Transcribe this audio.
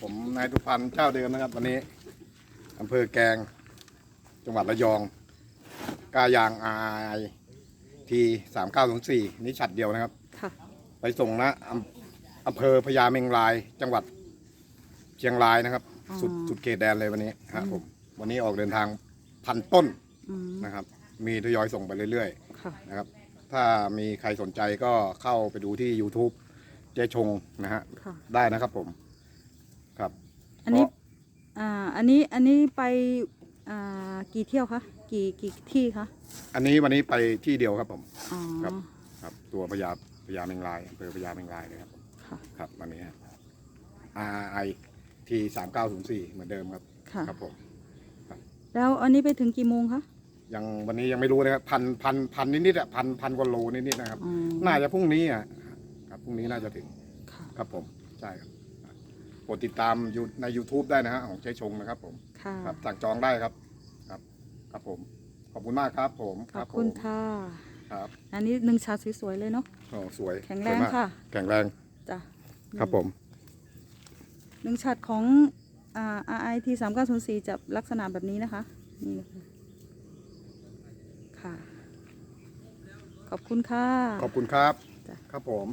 ผมนายทุพันธ์เจ้าเดิมนะครับ วันนี้อำเภอแกลงจังหวัดระยองกายางอายทีสามเก้าสี่นี่ฉัดเดียวนะครับ ค่ะ ไปส่งนะอำอำเภอพญาเมงราย จังหวัดเชียงรายนะครับ อ๋อ สุดสุดเขตแดนเลยวันนี้ครับผมวันนี้ออกเดินทางพันต้นอืมนะครับ มีทยอยส่งไปเรื่อยค่ะๆนะครับถ้ามีใครสนใจก็เข้าไปดูที่ YouTube เจชงนะฮะค่ะ ได้นะครับผมครับ อันนี้ก็อ่าอันนี้อันนี้ไปอ่ากี่เที่ยวคะกี่กี่ที่คะอันนี้วันนี้ไปที่เดียวครับผม อ๋อครับ ครับตัวพญาพญาเมงรายอำเภอพญาเมงรายเลยครับผมค่ะครับวันนี้ฮะ RI ที่สามเก้าศูนย์สี่เหมือนเดิมครับค่ะ ครับผม แล้วอันนี้ไปถึงกี่โมงคะยังวันนี้ยังไม่รู้นะครับพันพันพันนิดๆอะพันพันกว่าโลนิดๆนะครับ อ๋อน่าจะพรุ่งนี้อะครับพรุ่งนี้น่าจะถึงค่ะ ครับผมใช่ครับ โปรดติดตามอยู่ใน YouTube ได้นะฮะของเจ๊ชงนะครับผมค่ะ ครับสั่งจองได้ครับครับ ครับผม ขอบคุณมากครับผมขอบผมคุณค่ะ ครับอันนี้หนึ่งชาสวยๆเลยเนาะ โอ้สวยแข็งแรงสวยมากค่ะ แข็งแรงจ้ะครับผม หนึ่งฉัดของอ่า RIT สามเก้าศูนย์สี่จะลักษณะแบบนี้นะคะ นี่นะคะค่ะ ขอบคุณค่ะ ขอบคุณครับ จ้ะ ครับผม